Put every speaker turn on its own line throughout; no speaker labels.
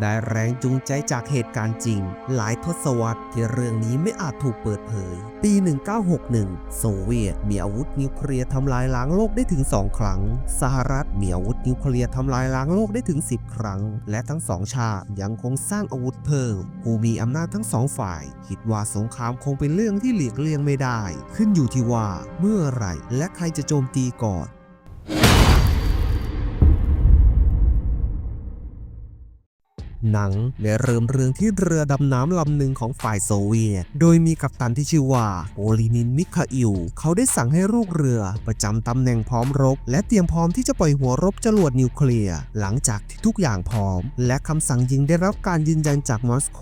ได้แรงจูงใจจากเหตุการณ์จริง หลายทศวรรษที่เรื่องนี้ไม่อาจถูกเปิดเผย ปี 1961 โซเวียตมีอาวุธนิวเคลียร์ทำลายล้างโลกได้ถึง 2 ครั้ง สหรัฐมีอาวุธนิวเคลียร์ทำลายล้างโลกได้ถึง 10 ครั้ง และทั้งสองชาติยังคงสร้างอาวุธเพิ่ม ผู้มีอำนาจทั้งสองฝ่าย คิดว่าสงครามคงเป็นเรื่องที่หลีกเลี่ยงไม่ได้ ขึ้นอยู่ที่ว่าเมื่อไรและใครจะโจมตีก่อน หนังได้เริ่มเรื่องที่เรือดำน้ำลำหนึ่งของฝ่ายโซเวียต โดยมีกัปตันที่ชื่อว่าโอลินินมิคาอิล เขาได้สั่งให้ลูกเรือประจำตำแหน่งพร้อมรบ และเตรียมพร้อมที่จะปล่อยหัวรบจรวดนิวเคลียร์หลังจากที่ทุกอย่างพร้อม และคำสั่งยิงได้รับการยืนยันจากมอสโก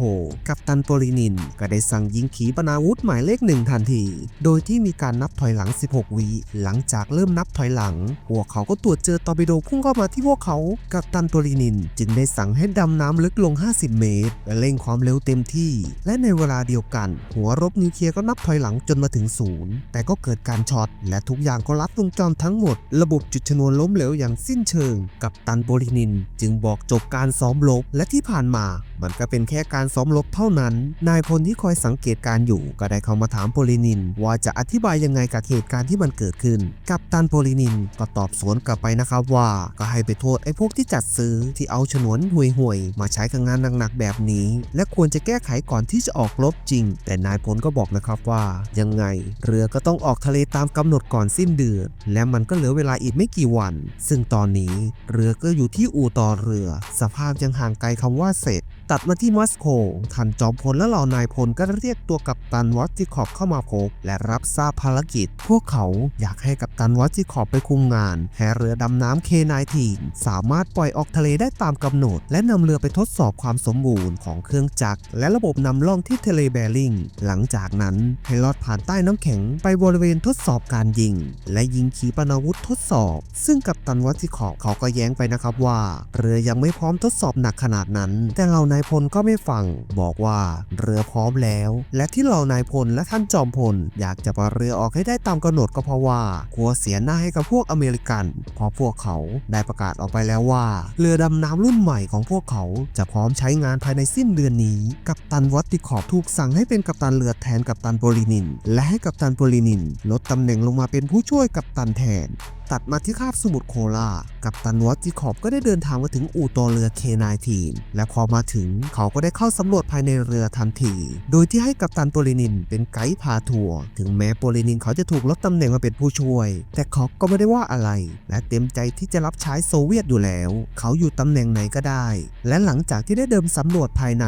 กัปตันโปลินิน ก็ได้สั่งยิงขีปนาวุธหมายเลขหนึ่งทันที โดยที่มีการนับถอยหลัง 16 วิหลังจากเริ่มนับถอยหลัง พวกเขาก็ตรวจเจอตอร์ปิโดพุ่งเข้ามาที่พวกเขากัปตันโปลินิน จึงได้สั่งให้ดำน้ำลึกลง 50 เมตร และเร่งความเร็วเต็มที่ และในเวลาเดียวกัน หัวรบนิวเคลียร์ก็นับถอยหลังจนมาถึงศูนย์แต่ก็เกิดการช็อต และทุกอย่างก็ลัดวงจรทั้งหมด ระบบจุดชนวนล้มเหลวอย่างสิ้นเชิง กับตันโบลินิน จึงบอกจบการซ้อมรบและที่ผ่านมา มันก็เป็นแค่การซ้อมรบเท่านั้น นายพลที่คอยสังเกตการอยู่ก็ได้เข้ามาถามโพลินิน ว่าจะอธิบายยังไงกับเหตุการณ์ที่มันเกิดขึ้น กับตันโพลินินก็ตอบสวนกลับไปนะครับว่าก็ให้ไปโทษไอ้พวกที่จัดซื้อที่เอาฉนวนห่วยๆมาใช้กับงานหนักๆแบบนี้ และควรจะแก้ไขก่อนที่จะออกรบจริง แต่นายพลก็บอกนะครับว่า ยังไง เรือก็ต้องออกทะเลตามกำหนดก่อนสิ้นเดือน และมันก็เหลือเวลาอีกไม่กี่วัน ซึ่งตอนนี้เรือก็อยู่ที่อู่ต่อเรือ สภาพยังห่างไกลคำว่าเสร็จ ตัดมาที่มอสโกท่านจอมพลและเหล่านายพลก็เรียกตัวกัปตันวอตจิคอบเข้ามาพบและรับทราบภารกิจ พวกเขาอยากให้กัปตันวอตจิคอบไปคุมงานให้เรือดำน้ำเคนายทีสามารถปล่อยออกทะเลได้ตามกำหนด และนำเรือไปทดสอบความสมบูรณ์ของเครื่องจักร และระบบนำล่องที่ทะเลแบริงหลังจากนั้นให้ลอดผ่านใต้น้ำแข็งไปบริเวณทดสอบการยิง และยิงขีปนาวุธทดสอบ ซึ่งกัปตันวอตจิคอบเขาก็แย้งไปนะครับว่า เรือยังไม่พร้อมทดสอบหนักขนาดนั้น แต่เหล่านายพลก็ไม่ฟัง บอกว่าเรือพร้อมแล้ว และที่เหล่านายพลและท่านจอมพล อยากจะปล่อยเรือออกให้ได้ตามกำหนดก็เพราะว่า กลัวเสียหน้าให้กับพวกอเมริกันเพราะพวกเขาได้ประกาศออกไปแล้วว่า เรือดำน้ำรุ่นใหม่ของพวกเขาจะพร้อมใช้งานภายในสิ้นเดือนนี้ กัปตันวัตติขอบถูกสั่งให้เป็นกัปตันเรือแทนกัปตันโบลินิน และให้กัปตันโบลินิน ลดตำแหน่งลงมาเป็นผู้ช่วยกัปตันแทน ตัดมาที่คาบสมุทรโคลา กับตันวอตจิคอบก็ได้เดินทางมาถึงอู่ตัวเรือเคนายทีนและพอมาถึงเขาก็ได้เข้าสำรวจภายในเรือทันที โดยที่ให้กัปตันโปลินินเป็นไกด์พาทัวร์ ถึงแม้โปลินินเขาจะถูกลดตำแหน่งมาเป็นผู้ช่วย แต่เขาก็ไม่ได้ว่าอะไร และเต็มใจที่จะรับใช้โซเวียตอยู่แล้ว เขาอยู่ตำแหน่งไหนก็ได้ และหลังจากที่ได้เดินสำรวจภายใน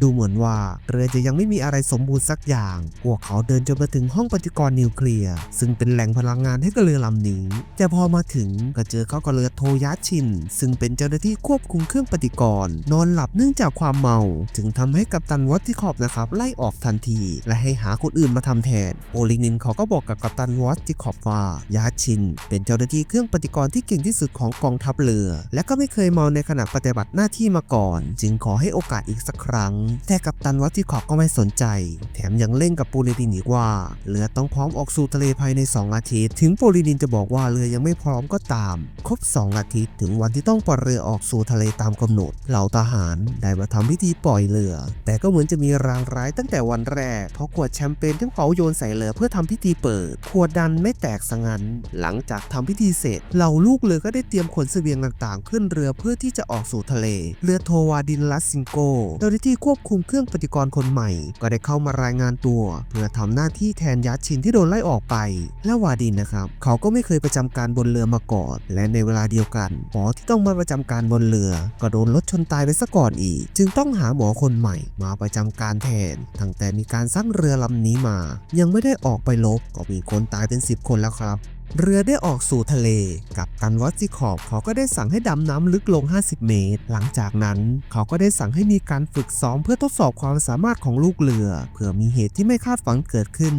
ดูเหมือนว่าเรือจะยังไม่มีอะไรสมบูรณ์สักอย่างพวกเขาเดินจนมาถึงห้องปฏิกรณ์นิวเคลียร์ ซึ่งเป็นแหล่งพลังงานให้กับเรือลำนี้แต่พอมาถึงก็เจอเขากับเรือโทยาชิน ซึ่งเป็นเจ้าหน้าที่ควบคุมเครื่องปฏิกรณ์นอนหลับเนื่องจากความเมา จึงทำให้กัปตันวอตติคอบนะครับไล่ออกทันที และให้หาคนอื่นมาทำแทน โอลินินเขาก็บอกกับกัปตันวอตติคอบว่ายาชิน เป็นเจ้าหน้าที่เครื่องปฏิกรณ์ที่เก่งที่สุดของกองทัพเรือ และก็ไม่เคยเมาในขณะปฏิบัติหน้าที่มาก่อน จึงขอให้โอกาสอีกสักครั้ง แต่กัปตันวอตติคอบก็ไม่สนใจ แถมยังเล่นกับปูเรตินอีกว่าเรือต้องพร้อมออกสู่ทะเลภายใน 2 อาทิตย์ ถึงโปลินินจะบอกว่าเรือยังไม่พร้อมก็ตาม ครบ 2 อาทิตย์ถึงวันที่ต้องปล่อยเรือออกสู่ทะเลตามกำหนด เหล่าทหารได้มาทำพิธีปล่อยเรือ แต่ก็เหมือนจะมีรางร้ายตั้งแต่วันแรก เพราะขวดแชมเปญที่เขาโยนใส่เรือเพื่อทำพิธีเปิด ขวดดันไม่แตกสงัน หลังจากทำพิธีเสร็จ เหล่าลูกเรือก็ได้เตรียมขนเสบียงต่างๆ ขึ้นเรือเพื่อที่จะออกสู่ทะเล เรือโทวาดินลัสซิงโกเจ้าหน้าที่ควบคุมเครื่องปฏิกรณ์คนใหม่ ก็ได้เข้ามารายงานตัว เพื่อทำหน้าที่แทนยัดชินที่โดนไล่ออกไป และวาดินนะครับ เขาก็ไม่เคยประจำการบนเรือมาก่อน และในเวลาเดียวกัน หมอที่ต้องมาประจำการบนเรือ ก็โดนรถชนตายไปซะก่อนอีก จึงต้องหาหมอคนใหม่มาประจำการแทน ตั้งแต่มีการสร้างเรือลำนี้มา ยังไม่ได้ออกไปลบก็มีคนตายเป็น 10 คนแล้วครับเรือได้ออกสู่ทะเล กับตันวอตจิคอบเขาก็ได้สั่งให้ดำน้ำลึกลง 50 เมตร หลังจากนั้น เขาก็ได้สั่งให้มีการฝึกซ้อมเพื่อทดสอบความสามารถของลูกเรือเผื่อมีเหตุที่ไม่คาดฝันเกิดขึ้น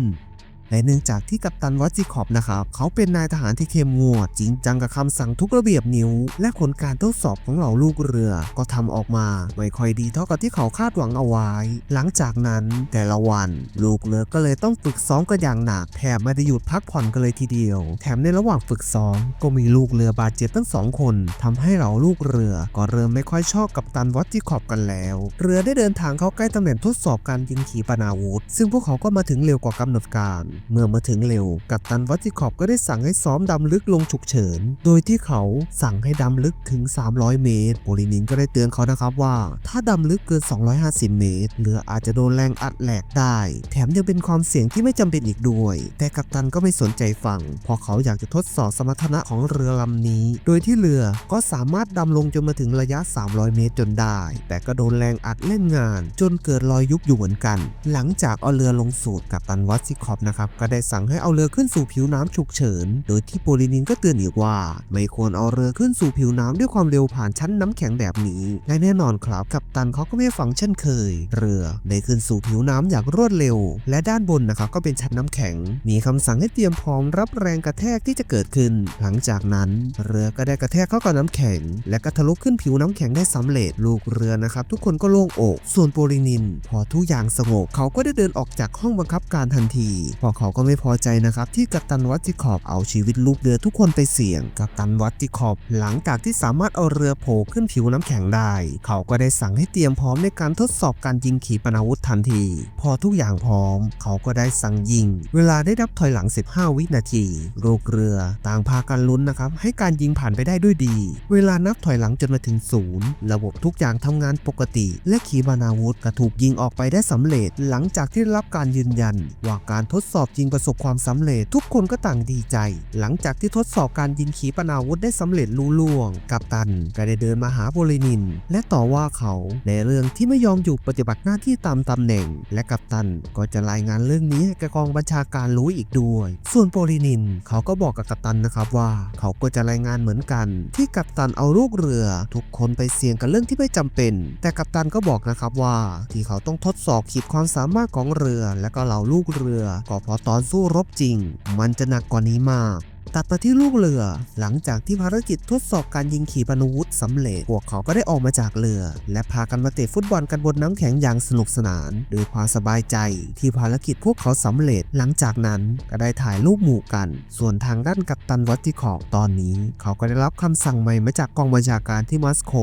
และเนื่องจากที่กัปตันวัตจิคอปนะครับเขาเป็นนายทหารที่เข้มงวด จริงจังกับคำสั่งทุกระเบียบนิ้ว และผลการทดสอบของเหล่าลูกเรือ ก็ทำออกมาไม่ค่อยดีเท่ากับที่เขาคาดหวังเอาไว้ หลังจากนั้นแต่ละวัน ลูกเรือก็เลยต้องฝึกซ้อมกันอย่างหนักแถมไม่ได้หยุดพักผ่อนกันเลยทีเดียว แถมในระหว่างฝึกซ้อมก็มีลูกเรือบาดเจ็บทั้งสองคนทำให้เหล่าลูกเรือ ก็เริ่มไม่ค่อยชอบกับตันวัตจิคอปกันแล้ว เรือได้เดินทางเข้าใกล้ตำแหน่งทดสอบการยิงขีปนาวุธ ซึ่งพวกเขาก็มาถึงเร็วกว่ากำหนดการเมื่อมาถึงเร็ว กัปตันวัติคอปก็ได้สั่งให้ซ้อมดำลึกลงฉุกเฉิน โดยที่เขาสั่งให้ดำลึกถึง 300 เมตร โปลินินก็ได้เตือนเขานะครับว่า ถ้าดำลึกเกิน 250 เมตร เรืออาจจะโดนแรงอัดแหลกได้ แถมยังเป็นความเสี่ยงที่ไม่จำเป็นอีกด้วย แต่กัปตันก็ไม่สนใจฟังเพราะเขาอยากจะทดสอบสมรรถนะของเรือลำนี้ โดยที่เรือก็สามารถดำลงจนมาถึงระยะ 300 เมตรจนได้ แต่ก็โดนแรงอัดเล่นงาน จนเกิดรอยยุบอยู่เหมือนกัน หลังจากเอาเรือลงสู่กัปตันวัตซิคอปนะครับก็ได้สั่งให้เอาเรือขึ้นสู่ผิวน้ำฉุกเฉิน โดยที่โปลินินก็เตือนอีกว่า ไม่ควรเอาเรือขึ้นสู่ผิวน้ำด้วยความเร็วผ่านชั้นน้ำแข็งแบบนี้และแน่นอนครับ กัปตันเขาก็ไม่ฟังเช่นเคย เรือได้ขึ้นสู่ผิวน้ำอย่างรวดเร็ว และด้านบนนะครับก็เป็นชั้นน้ำแข็ง มีคำสั่งให้เตรียมพร้อมรับแรงกระแทกที่จะเกิดขึ้น หลังจากนั้น เรือก็ได้กระแทกเข้ากับน้ำแข็ง และก็ทะลุขึ้นผิวน้ำแข็งได้สำเร็จลูกเรือนะครับทุกคนก็โล่งอก ส่วนโปลินิน พอทุกอย่างสงบเขาก็ได้เดินออกจากห้องบังคับการทันทีพอเขาก็ไม่พอใจนะครับที่กัปตันวัตติคอบเอาชีวิตลูกเรือทุกคนไปเสี่ยง กัปตันวัตติคอบหลังจากที่สามารถเอาเรือโผล่ขึ้นผิวน้ำแข็งได้ เขาก็ได้สั่งให้เตรียมพร้อมในการทดสอบการยิงขีปนาวุธทันที พอทุกอย่างพร้อม เขาก็ได้สั่งยิง เวลาได้นับถอยหลัง 15 วินาทีลูกเรือต่างพากันลุ้นนะครับให้การยิงผ่านไปได้ด้วยดี เวลานับถอยหลังจนมาถึงศูนย์ระบบทุกอย่างทำงานปกติ และขีปนาวุธก็ถูกยิงออกไปได้สำเร็จ หลังจากที่ได้รับการยืนยันว่าการทดสอบยิงประสบความสำเร็จ ทุกคนก็ต่างดีใจ หลังจากที่ทดสอบการยิงขีปนาวุธได้สำเร็จลุล่วง กัปตันก็ได้เดินมาหาโบลินิน และต่อว่าเขาในเรื่องที่ไม่ยอมอยู่ปฏิบัติหน้าที่ตามตำแหน่ง และกัปตันก็จะรายงานเรื่องนี้ให้กับกองบัญชาการรู้อีกด้วย ส่วนโปลินิน เขาก็บอกกับกัปตันนะครับว่า เขาก็จะรายงานเหมือนกัน ที่กัปตันเอาลูกเรือ ทุกคนไปเสี่ยงกับเรื่องที่ไม่จำเป็น แต่กัปตันก็บอกนะครับว่า ที่เขาต้องทดสอบขีดความสามารถของเรือ และก็เหล่าลูกเรือก็เพราะตอนสู้รบจริง มันจะหนักกว่านี้มาก ตัดมาที่ลูกเรือ หลังจากที่ภารกิจทดสอบการยิงขีปนาวุธสำเร็จ พวกเขาก็ได้ออกมาจากเรือ และพากันมาเตะฟุตบอลกันบนน้ำแข็งอย่างสนุกสนานด้วยความสบายใจที่ภารกิจพวกเขาสำเร็จ หลังจากนั้นก็ได้ถ่ายรูปหมู่กัน ส่วนทางด้านกัปตันวัตติคอกตอนนี้ เขาก็ได้รับคำสั่งใหม่มาจากกองบัญชาการที่มอสโก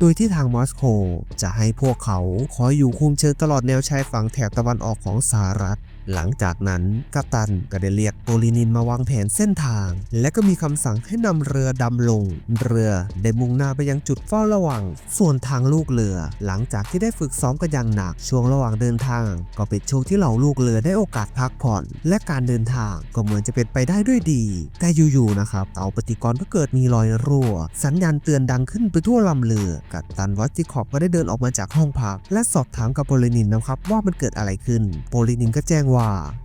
โดยที่ทางมอสโกจะให้พวกเขาคอยอยู่คุมเชิงตลอดแนวชายฝั่งแถบตะวันออกของสหรัฐ หลังจากนั้นกัปตันก็ได้เรียกโปลินินมาวางแผนเส้นทาง และก็มีคำสั่งให้นำเรือดำลง เรือได้มุ่งหน้าไปยังจุดเฝ้าระวัง ส่วนทางลูกเรือ หลังจากที่ได้ฝึกซ้อมกันอย่างหนักช่วงระหว่างเดินทาง ก็เป็นช่วงที่เหล่าลูกเรือได้โอกาสพักผ่อน และการเดินทางก็เหมือนจะเป็นไปได้ด้วยดี แต่อยู่ๆนะครับเตาปฏิกรณ์ก็เกิดมีรอยรั่ว สัญญาณเตือนดังขึ้นไปทั่วลำเรือ กัปตันวัตติคอบก็ได้เดินออกมาจากห้องพัก และสอบถามกับโปลินินนะครับว่ามันเกิดอะไรขึ้น โปลินินก็แจ้งว่า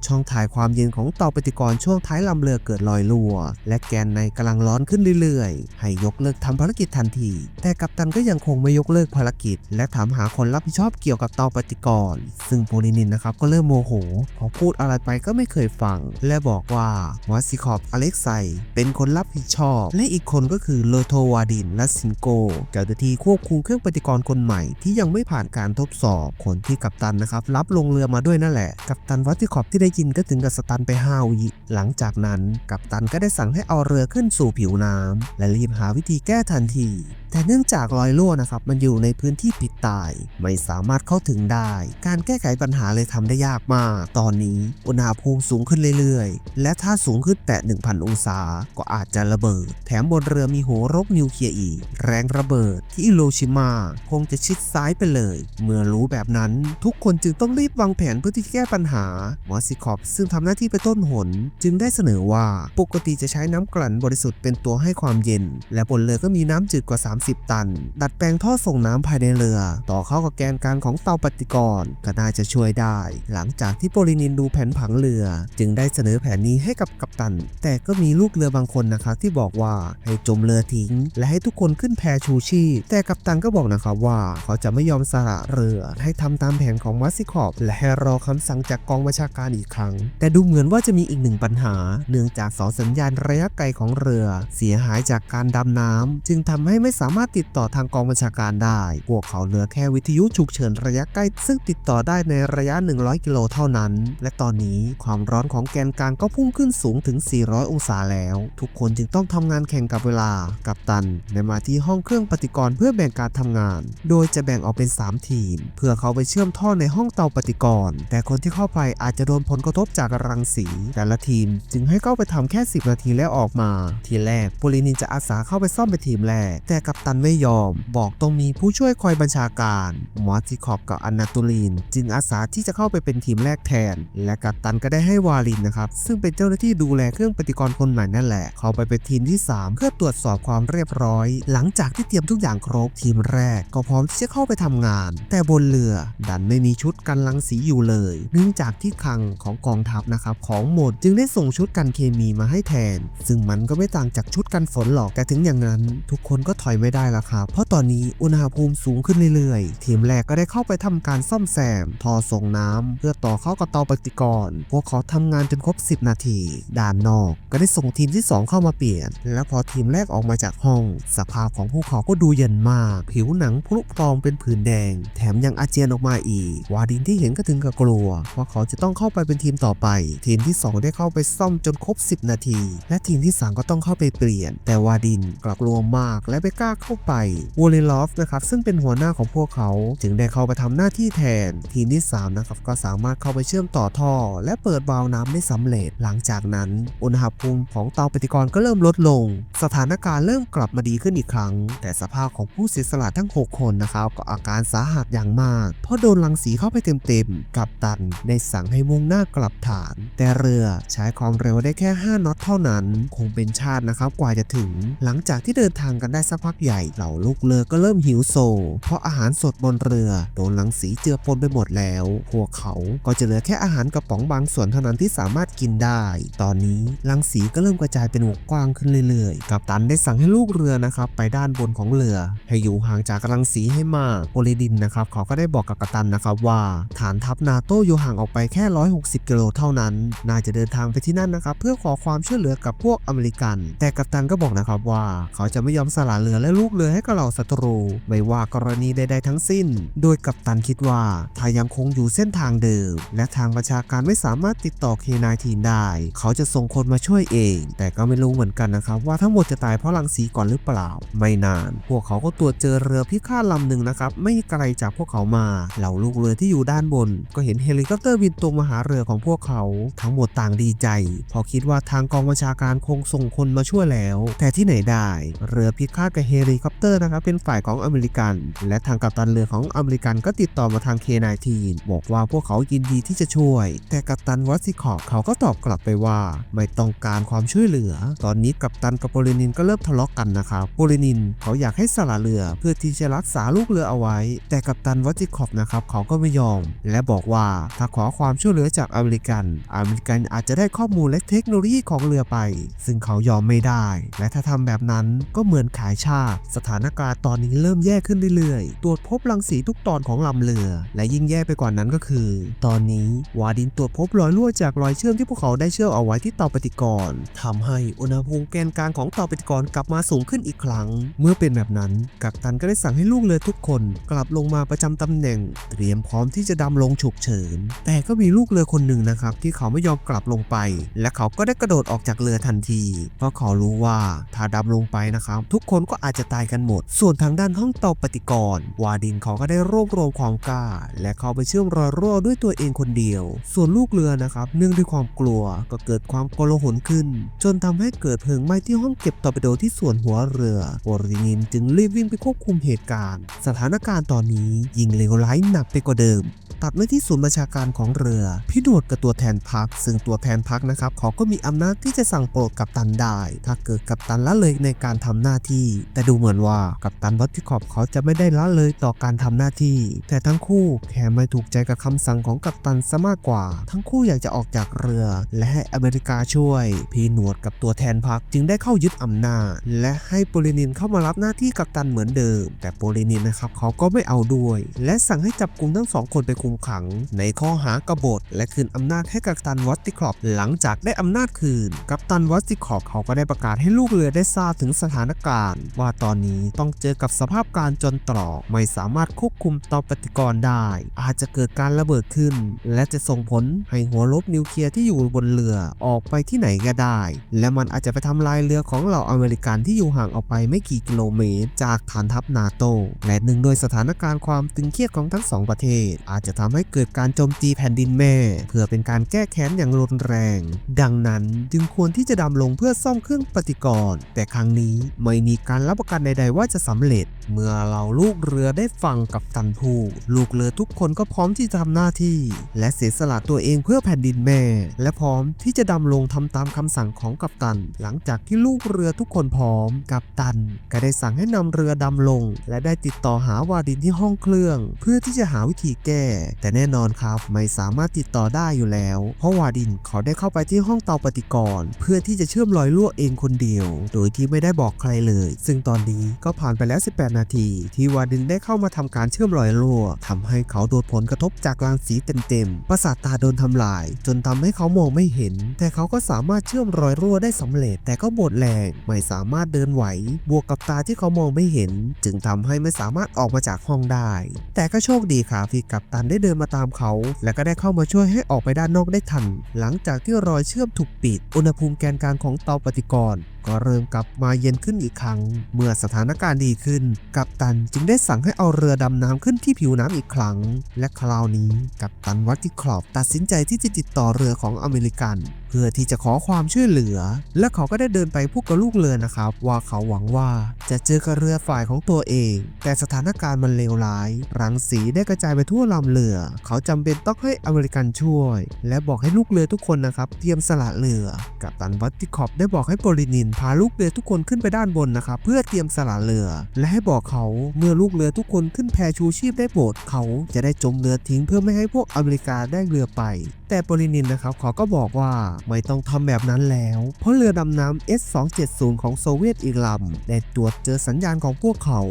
ช่องถ่ายความเย็นของเตาปฏิกรณ์ช่วงท้ายลำเรือเกิดรอยรั่ว และแกนในกำลังร้อนขึ้นเรื่อยๆ ให้ยกเลิกทำภารกิจทันที แต่กัปตันก็ยังคงไม่ยกเลิกภารกิจ และถามหาคนรับผิดชอบเกี่ยวกับเตาปฏิกรณ์ซึ่งโปลินินนะครับก็เริ่มโมโหพราะพูดอะไรไปก็ไม่เคยฟัง และบอกว่าวัสซิคอปอเล็กไซเป็นคนรับผิดชอบ และอีกคนก็คือโลโทวาดินและซินโกเจ้าหน้าที่ควบคุมเครื่องปฏิกรณ์คนใหม่ที่ยังไม่ผ่านการทดสอบคนที่กัปตันนะครับรับลงเรือมาด้วยนั่นแหละกัปตันวัสซิคอปที่ได้ยินก็ถึงกับสตันไปห้าวิหลังจากนั้นกัปตันก็ได้สั่งให้เอาเรือขึ้นสู่ผิวน้ำและรีบหาวิธีแก้ทันที แต่เนื่องจากรอยรั่วนะครับมันอยู่ในพื้นที่ปิดตาย ไม่สามารถเข้าถึงได้ การแก้ไขปัญหาเลยทำได้ยากมาก ตอนนี้อุณหภูมิสูงขึ้นเรื่อยๆ และถ้าสูงขึ้นแตะ 1,000 องศา ก็อาจจะระเบิด แถมบนเรือมีหัวรบนิวเคลียร์อีก แรงระเบิดที่อิโรชิมาคงจะชิดซ้ายไปเลย เมื่อรู้แบบนั้นทุกคนจึงต้องรีบวางแผนเพื่อที่แก้ปัญหามอสิคอปซึ่งทำหน้าที่เป็นต้นหน จึงได้เสนอว่าปกติจะใช้น้ำกลั่นบริสุทธิ์เป็นตัวให้ความเย็น และบนเรือก็มีน้ำจืดกว่า10ตัน ดัดแปลงท่อส่งน้ำภายในเรือ ต่อเข้ากับแกนกลางของเตาปฏิกรณ์ก็น่าจะช่วยได้ หลังจากที่โปลินินดูแผนผังเรือ จึงได้เสนอแผนนี้ให้กับกัปตัน แต่ก็มีลูกเรือบางคนนะครับที่บอกว่าให้จมเรือทิ้ง และให้ทุกคนขึ้นแพชูชีพแต่กัปตันก็บอกนะครับว่าเขาจะไม่ยอมสละเรือ ให้ทำตามแผนของมัสซิคอปและให้รอคำสั่งจากกองบัญชาการอีกครั้ง แต่ดูเหมือนว่าจะมีอีกหนึ่งปัญหา เนื่องจากเสาสัญญาณระยะไกลของเรือ เสียหายจากการดำน้ำจึงทำให้ไม่สามารถามารถติดต่อทางกองบัญชาการได้ พวกเขาเหลือแค่วิทยุฉุกเฉินระยะใกล้ ซึ่งติดต่อได้ในระยะ 100 กิโลเท่านั้น และตอนนี้ความร้อนของแกนกลางก็พุ่งขึ้นสูงถึง 400 องศาแล้ว ทุกคนจึงต้องทำงานแข่งกับเวลา กับตันได้มาที่ห้องเครื่องปฏิกรณ์เพื่อแบ่งการทำงาน โดยจะแบ่งออกเป็น 3 ทีม เพื่อเขาไปเชื่อมท่อในห้องเตาปฏิกรณ์ แต่คนที่เข้าไปอาจจะโดนผลกระทบจากรังสี แต่ละทีมจึงให้เข้าไปทำแค่ 10 นาทีแล้วออกมา ทีแรกโปลินินจะอาสาเข้าไปซ่อมเป็นทีมแรกแต่กับปตันไม่ยอม บอกต้องมีผู้ช่วยคอยบัญชาการมอสติคอบกับอันนาตูลีนจึงอาสาที่จะเข้าไปเป็นทีมแรกแทน และกัปตันก็ได้ให้วาลินนะครับ ซึ่งเป็นเจ้าหน้าที่ดูแลเครื่องปฏิกรณ์คนใหม่นั่นแหละ เข้าไปเป็นทีมที่ 3 เพื่อตรวจสอบความเรียบร้อย หลังจากที่เตรียมทุกอย่างครบทีมแรก ก็พร้อมที่จะเข้าไปทำงาน แต่บนเรือ ดันไม่มีชุดกันรังสีอยู่เลย เนื่องจากที่คลังของกองทัพนะครับของหมดจึงได้ส่งชุดกันเคมีมาให้แทน ซึ่งมันก็ไม่ต่างจากชุดกันฝนหรอกแต่ถึงอย่างนั้น ทุกคนก็ถอยไม่ได้ละครับ เพราะตอนนี้อุณหภูมิสูงขึ้นเรื่อยๆ ทีมแรกก็ได้เข้าไปทำการซ่อมแซมท่อส่งน้ำเพื่อต่อเข้ากับเตาปฏิกรณ์พวกเขาทำงานจนครบ 10 นาทีด้านนอกก็ได้ส่งทีมที่ 2 เข้ามาเปลี่ยน และพอทีมแรกออกมาจากห้อง สภาพของพวกเขาก็ดูเย็นมาก ผิวหนังพรุพรองเป็นผื่นแดง แถมยังอาเจียนออกมาอีก วาดินที่เห็นก็ถึงกับกลัวว่าเขาจะต้องเข้าไปเป็นทีมต่อไป ทีมที่ 2 ได้เข้าไปซ่อมจนครบ 10 นาที และทีมที่ 3 ก็ต้องเข้าไปเปลี่ยน แต่วาดินกลับกลัวมากและไม่กล้าเข้าไปวอลเลลอฟนะครับซึ่งเป็นหัวหน้าของพวกเขา จึงได้เข้าไปทำหน้าที่แทน ทีมที่3นะครับก็สามารถเข้าไปเชื่อมต่อท่อ และเปิดวาล์วน้ำได้สำเร็จ หลังจากนั้น อุณหภูมิของเตาปฏิกรณ์ก็เริ่มลดลง สถานการณ์เริ่มกลับมาดีขึ้นอีกครั้ง แต่สภาพของผู้เสียสละทั้ง 6 คนนะครับก็อาการสาหัสอย่างมาก เพราะโดนรังสีเข้าไปเต็มๆกับตันได้สั่งให้มุ่งหน้ากลับฐาน แต่เรือใช้ความเร็วได้แค่ 5น็อตเท่านั้น คงเป็นชาตินะครับกว่าจะถึง หลังจากที่เดินทางกันได้สักพักใหญ่เหล่าลูกเรือก็เริ่มหิวโซ เพราะอาหารสดบนเรือโดนรังสีเจือปนไปหมดแล้ว พวกเขาก็จะเหลือแค่อาหารกระป๋องบางส่วนเท่านั้นที่สามารถกินได้ ตอนนี้รังสีก็เริ่มกระจายเป็นวงกว้างขึ้นเรื่อยๆ กัปตันได้สั่งให้ลูกเรือนะครับไปด้านบนของเรือ ให้อยู่ห่างจากรังสีให้มากโอลิดินนะครับเขาก็ได้บอกกับกัปตันนะครับว่า ฐานทัพนาโตอยู่ห่างออกไปแค่ 160 กิโลเท่านั้น น่าจะเดินทางไปที่นั่นนะครับเพื่อขอความช่วยเหลือกับพวกอเมริกัน แต่กัปตันก็บอกนะครับว่า เขาจะไม่ยอมสละเรือและลูกเรือให้กับเหล่าศัตรู ไม่ว่ากรณีใดๆทั้งสิ้น โดยกัปตันคิดว่าถ้ายังคงอยู่เส้นทางเดิม และทางประชาการไม่สามารถติดต่อเคนายทีนได้ เขาจะส่งคนมาช่วยเอง แต่ก็ไม่รู้เหมือนกันนะครับ ว่าทั้งหมดจะตายเพราะรังสีก่อนหรือเปล่า ไม่นาน พวกเขาก็ตรวจเจอเรือพิฆาตลำหนึ่งนะครับไม่ไกลจากพวกเขามา เหล่าลูกเรือที่อยู่ด้านบน ก็เห็นเฮลิคอปเตอร์บินตรงมาหาเรือของพวกเขา ทั้งหมดต่างดีใจ พอคิดว่าทางกองบัญชาการคงส่งคนมาช่วยแล้ว แต่ที่ไหนได้ เรือพิฆาตกับเฮลิคอปเตอร์นะครับเป็นฝ่ายของอเมริกัน และทางกัปตันเรือของอเมริกันก็ติดต่อมาทางเคนายทีนบอกว่าพวกเขายินดีที่จะช่วย แต่กัปตันวัตซิคอปเขาก็ตอบกลับไปว่า ไม่ต้องการความช่วยเหลือ ตอนนี้กัปตันกับโปลินินก็เริ่มทะเลาะกันนะครับโปลินินเขาอยากให้สละเรือเพื่อที่จะรักษาลูกเรือเอาไว้ แต่กัปตันวัตซิคอปนะครับเขาก็ไม่ยอม และบอกว่าถ้าขอความช่วยเหลือจากอเมริกัน อเมริกันอาจจะได้ข้อมูลและเทคโนโลยีของเรือไป ซึ่งเขายอมไม่ได้ และถ้าทำแบบนั้นก็เหมือนขายชาติสถานการณ์ตอนนี้เริ่มแย่ขึ้นเรื่อยๆ ตรวจพบรังสีทุกตอนของลำเรือ และยิ่งแย่ไปกว่านั้นก็คือ ตอนนี้วาดินตรวจพบรอยรั่วจากรอยเชื่อมที่พวกเขาได้เชื่อมเอาไว้ที่เตาปฏิกรณ์ทำให้อุณหภูมิแกนกลางของเตาปฏิกรณ์กลับมาสูงขึ้นอีกครั้ง เมื่อเป็นแบบนั้น กัปตันก็ได้สั่งให้ลูกเรือทุกคน กลับลงมาประจำตำแหน่ง เตรียมพร้อมที่จะดำลงฉุกเฉิน แต่ก็มีลูกเรือคนหนึ่งนะครับที่เขาไม่ยอมกลับลงไป และเขาก็ได้กระโดดออกจากเรือทันที เพราะเขารู้ว่าถ้าดำลงไปนะครับ ทุกคนก็อาจจะตายกันหมด ส่วนทางด้านห้องเตาปฏิกรณ์วาดินเขาก็ได้รวบรวมความกล้า และเขาไปเชื่อมรอยรั่วด้วยตัวเองคนเดียว ส่วนลูกเรือนะครับเนื่องด้วยความกลัวก็เกิดความโกลาหลขึ้น จนทำให้เกิดเพลิงไหม้ที่ห้องเก็บตอร์ปิโดที่ส่วนหัวเรือโอรินินจึงรีบวิ่งไปควบคุมเหตุการณ์ สถานการณ์ตอนนี้ยิ่งเลวร้ายหนักไปกว่าเดิม ตัดมาที่ศูนย์บัญชาการของเรือพี่หนวดกับตัวแทนพัก ซึ่งตัวแทนพักนะครับเขาก็มีอำนาจที่จะสั่งโปรดกัปตันได้ ถ้าเกิดกัปตันละเลยในการทำหน้าที่ แต่ดูเหมือนว่ากัปตันวัตติคอบเขาจะไม่ได้ละเลยต่อการทำหน้าที่ แต่ทั้งคู่แค่ไม่ถูกใจกับคำสั่งของกัปตันซะมากกว่า ทั้งคู่อยากจะออกจากเรือ และให้อเมริกาช่วย พี่หนวดกับตัวแทนพักจึงได้เข้ายึดอำนาจ และให้โปลินินเข้ามารับหน้าที่กัปตันเหมือนเดิม แต่โปลินินนะครับเขาก็ไม่เอาด้วย และสั่งให้จับกลุ่มทั้งสองคนไปคุมขัง ในข้อหากบฏ และคืนอำนาจให้กัปตันวัตติครอปหลังจากได้อำนาจคืน กัปตันวัตติครอปเขาก็ได้ประกาศให้ลูกเรือได้ทราบถึงสถานการณ์ว่าตอนนี้ต้องเจอกับสภาพการจนตรอกไม่สามารถควบคุมเตาปฏิกรณ์ได้ อาจจะเกิดการระเบิดขึ้น และจะส่งผลให้หัวลบนิวเคลียร์ที่อยู่บนเรือออกไปที่ไหนก็ได้ และมันอาจจะไปทำลายเรือของเหล่าอเมริกันที่อยู่ห่างออกไปไม่กี่กิโลเมตร จากฐานทัพนาโตและหนึ่งโดยสถานการณ์ความตึงเครียดของทั้งสองประเทศ อาจจะทำให้เกิดการโจมตีแผ่นดินแม่ เพื่อเป็นการแก้แค้นอย่างรุนแรง ดังนั้นจึงควรที่จะดำลงเพื่อซ่อมเครื่องปฏิกรณ์ แต่ครั้งนี้ไม่มีการรับประกันใดๆว่าจะสำเร็จ เมื่อเราลูกเรือได้ฟังกับตันพูดลูกเรือทุกคนก็พร้อมที่จะทำหน้าที่ และเสียสละตัวเองเพื่อแผ่นดินแม่ และพร้อมที่จะดำลงทำตามคำสั่งของกัปตัน หลังจากที่ลูกเรือทุกคนพร้อม กัปตัน ก็ได้สั่งให้นำเรือดำลง และได้ติดต่อหาวาดินที่ห้องเครื่อง เพื่อที่จะหาวิธีแก้ แต่แน่นอนครับไม่สามารถติดต่อได้อยู่แล้ว เพราะวาดินเขาได้เข้าไปที่ห้องเตาปฏิกรณ์เพื่อที่จะเชื่อมรอยรั่วเองคนเดียว โดยที่ไม่ได้บอกใครเลย ซึ่งตอนนี้ก็ผ่านไปแล้ว 18 นาที ที่วาดินได้เข้ามาทำการเชื่อมรอยรั่วทำให้เขาโดนผลกระทบจากรังสีเต็มๆ ประสาทตาโดนทำลาย จนทำให้เขามองไม่เห็น แต่เขาก็สามารถเชื่อมรอยรั่วได้สำเร็จ แต่ก็หมดแรงไม่สามารถเดินไหว บวกกับตาที่เขามองไม่เห็น จึงทำให้ไม่สามารถออกมาจากห้องได้ แต่ก็โชคดีครับที่กัปตันได้เดินมาตามเขา และก็ได้เข้ามาช่วยให้ออกไปด้านนอกได้ทัน หลังจากที่รอยเชื่อมถูกปิด อุณหภูมิแกนกลางของเตาปฏิกรณ์ ก็เริ่มกลับมาเย็นขึ้นอีกครั้ง เมื่อสถานการณ์ดีขึ้น กัปตันจึงได้สั่งให้เอาเรือดำน้ำขึ้นที่ผิวน้ำอีกครั้ง และคราวนี้กัปตันวัตติครอบตัดสินใจที่จะติดต่อเรือของอเมริกันเพื่อที่จะขอความช่วยเหลือ และเขาก็ได้เดินไปพูดกับลูกเรือนะครับ ว่าเขาหวังว่าจะเจอกับเรือฝ่ายของตัวเอง แต่สถานการณ์มันเลวร้าย รังสีได้กระจายไปทั่วลำเรือ เขาจำเป็นต้องให้อเมริกันช่วย และบอกให้ลูกเรือทุกคนนะครับ เตรียมสละเรือ กัปตันวัตติคอบได้บอกให้โปลินิน พาลูกเรือทุกคนขึ้นไปด้านบนนะครับ เพื่อเตรียมสละเรือ และให้บอกเขาเมื่อลูกเรือทุกคนขึ้นแพชูชีพได้โปรดเขาจะได้จมเรือทิ้งเพื่อไม่ให้พวกอเมริกาได้เรือไปแต่โปลินินนะครับเขาก็บอกว่าไม่ต้องทำแบบนั้นแล้ว เพราะเรือดำน้ำ S270 ของโซเวียตอีกลำได้ตรวจเจอสัญญาณของพวกเขา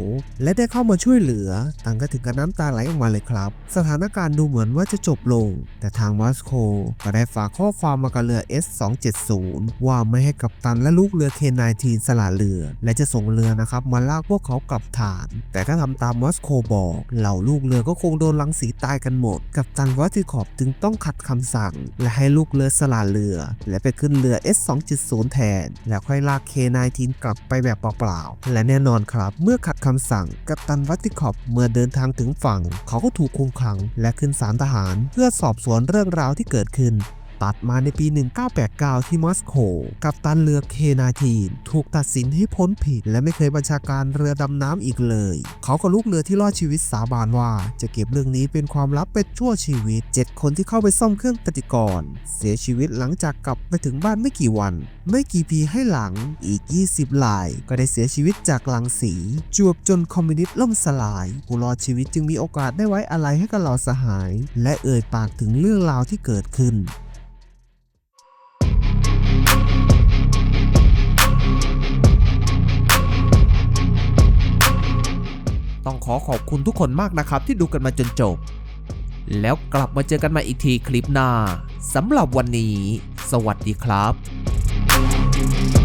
และได้เข้ามาช่วยเหลือต่างก็ถึงกับน้ำตาไหลออกมาเลยครับ สถานการณ์ดูเหมือนว่าจะจบลง แต่ทางมอสโกก็ได้ฝากข้อความมากับเรือ S270 ว่าไม่ให้กัปตันและลูกเรือ K19 สละเรือ และจะส่งเรือนะครับมาลากพวกเขากลับฐาน แต่ถ้าทำตามมอสโกบอกเหล่าลูกเรือก็คงโดนรังสีตายกันหมด กัปตันวัตติคอบจึงต้องขัดคำสั่ง และให้ลูกเรือสละเรือ และไปขึ้นเรือ S 2 0แทน แล้วค่อยลาก K19 กลับไปแบบเปล่าๆ และแน่นอนครับ เมื่อขัดคำสั่งกัปตันวัตติคอบเมื่อเดินทางถึงฝั่ง เขาก็ถูกคุมขัง และขึ้นศาลทหาร เพื่อสอบสวนเรื่องราวที่เกิดขึ้น ตัดมาในปี 1989 ที่มอสโกกัปตันเรือเคนาทีน ถูกตัดสินให้พ้นผิด และไม่เคยบัญชาการเรือดำน้ำอีกเลย เขากับลูกเรือที่รอดชีวิตสาบานว่า จะเก็บเรื่องนี้เป็นความลับเป็นชั่วชีวิต 7 คนที่เข้าไปซ่อมเครื่องปฏิกรณ์เสียชีวิตหลังจากกลับไปถึงบ้านไม่กี่วัน ไม่กี่ปีให้หลังอีก 20รายก็ได้เสียชีวิตจากลังสี จวบจนคอมมิวนิสต์ล่มสลายผู้รอดชีวิตจึงมีโอกาสได้ไว้อะไรให้กับเหล่าสหาย และเอ่ยปากถึงเรื่องราวที่เกิดขึ้น
ขอขอบคุณทุกคนมากนะครับ ที่ดูกันมาจนจบ แล้วกลับมาเจอกันใหม่อีกทีคลิปหน้าสำหรับวันนี้ สวัสดีครับ